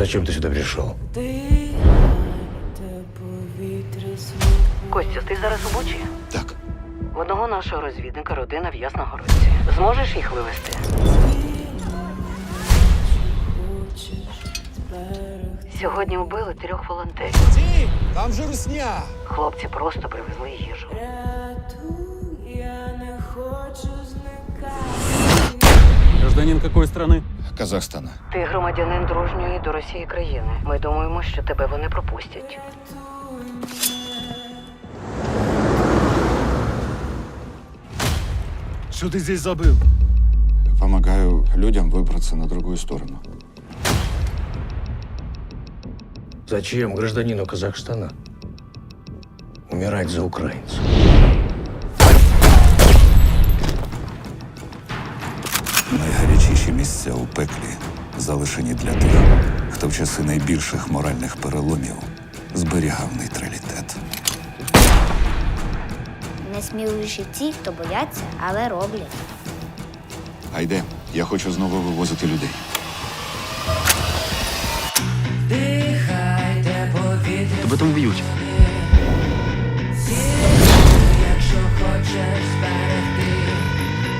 Зачем ты сюда пришел? Костя, ти зараз у Бучі? Так. В одного нашого розвідника родина в Ясногородці. Зможеш їх вивезти? Сьогодні вбили трьох волонтерів. Ті, там же русня. Хлопці просто привезли їжу. Гражданин какой страны? Казахстана. Ти громадянин дружньої до Росії країни. Ми думаємо, що тебе вони пропустять. Что ты здесь забыл? Помогаю людям выбраться на другую сторону. Зачем гражданину Казахстана умирать за украинцев? Найгарячіші місця у пеклі залишені для тих, хто в часи найбільших моральних переломів зберігав нейтралітет. Найсміливіші ті, хто бояться, але роблять. Гайде, я хочу знову вивозити людей. Тебе там б'ють.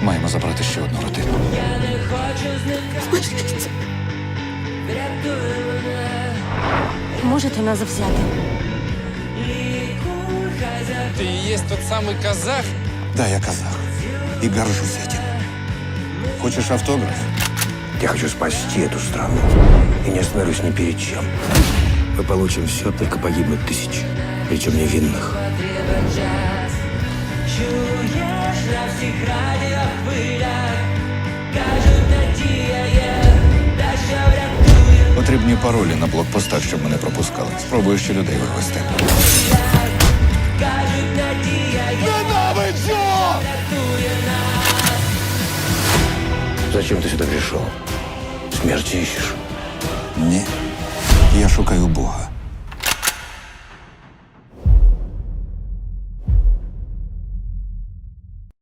Маємо забрати ще одну родину. Можете нас взяти? Ты и есть тот самый казах? Да, я казах. И горжусь этим. Хочешь автограф? Я хочу спасти эту страну и не остановлюсь ни перед чем. Мы получим все, только погибнут тысячи, причем невинных. Потрібні паролі на блокпостах, щоб мене пропускали. Спробую ще людей вивезти. Зачем ти сюди прийшов? Смерті ищешь? Ні. Я шукаю Бога.